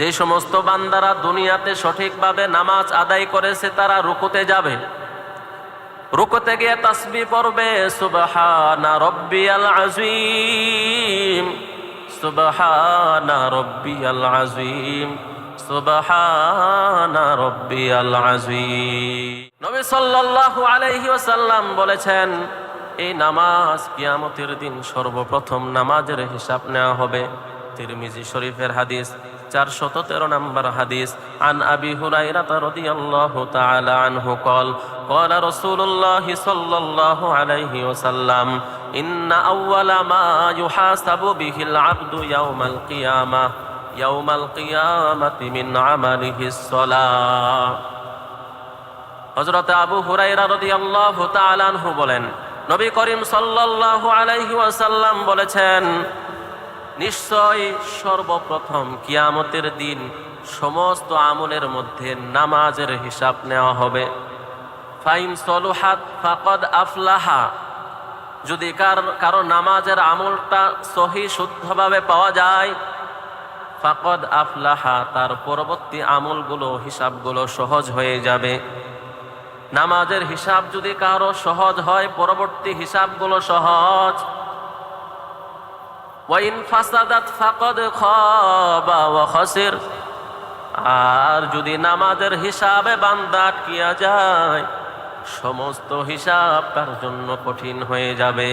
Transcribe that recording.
যে সমস্ত বান্দারা দুনিয়াতে সঠিকভাবে নামাজ আদায় করেছে, তারা রুকুতে যাবে। রুকুতে গিয়ে তাসবি পড়বে, সুবহানা রব্বিয়াল আজিম সুবহানা রব্বিয়াল আজিম সুবহানা রব্বিয়াল আজিম নবী সাল্লাল্লাহু আলাইহি ওয়াসাল্লাম বলেছেন, এই নামাজ কিয়ামতের দিন সর্বপ্রথম নামাজের হিসাব নেওয়া হবে। তিরমিজি শরীফের হাদিস চারশত তেরো নম্বর হাদিস আন আবি হুরাইরাতা রাদিয়াল্লাহু তাআলা আনহু قال قال رسول الله صلى الله عليه وسلم إن أول ما يحاسب به العبد يوم القيامة يوم القيامة من عمله الصلاة হযরত আবু হুরাইরা রাদিয়াল্লাহু তাআলা আনহু বলেন নবী করিম সাল্লাল্লাহু আলাইহি ওয়াসাল্লাম বলেছেন নিশ্চয় সর্বপ্রথম কিয়ামতের দিন সমস্ত আমলের মধ্যে নামাজের হিসাব নেওয়া হবে। ফাইন সলুহাত ফাকদ আফলাহা। যদি কার, কারও নামাজের আমলটা সহি শুদ্ধভাবে পাওয়া যায়, ফাকদ আফলাহা, তার পরবর্তী আমলগুলো, হিসাবগুলো সহজ হয়ে যাবে। নামাজের হিসাব যদি কারও সহজ হয়, পরবর্তী হিসাবগুলো সহজ। ওয়াইন ফাকদ আর যদি নামাজের হিসাবে বান্দা আটকিয়া যায়, সমস্ত হিসাব তার জন্য কঠিন হয়ে যাবে।